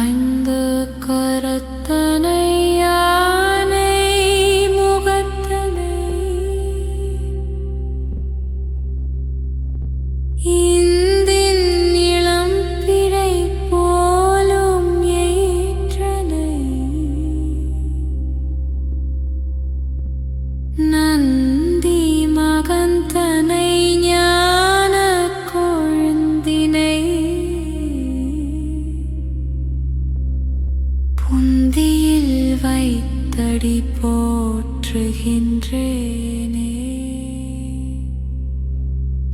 சாய்ந்து கரத்தனை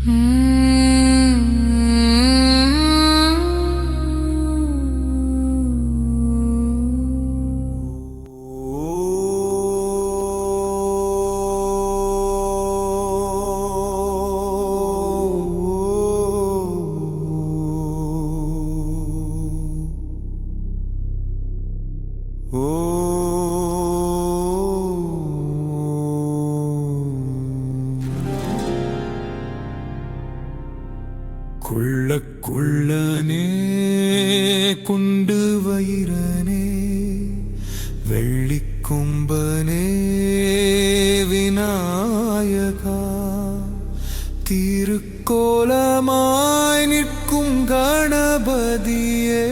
Mm. குள்ள குள்ளனே குண்டு வயிறனே வெள்ளிக்கும்பனே விநாயகா திருக்கோலமாய் நிற்கும் கணபதியே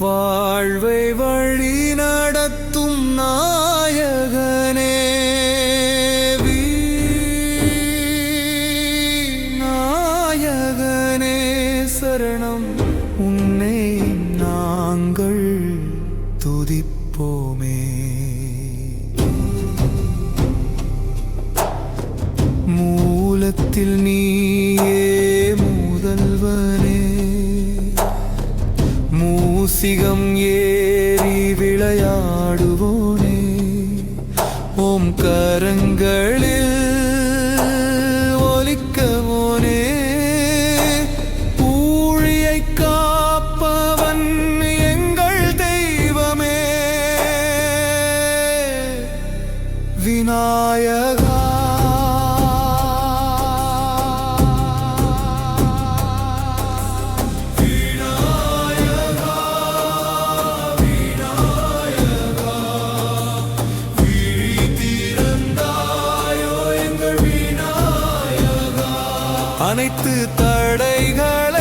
வாழ்வை வழி நடத்த சரணம் உன்னை நாங்கள் துதிப்போமே. மூலத்தில் நீயே முதல்வனே. மூசிகம் ஏ அனைத்து தடைகள்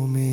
துதிப்போமே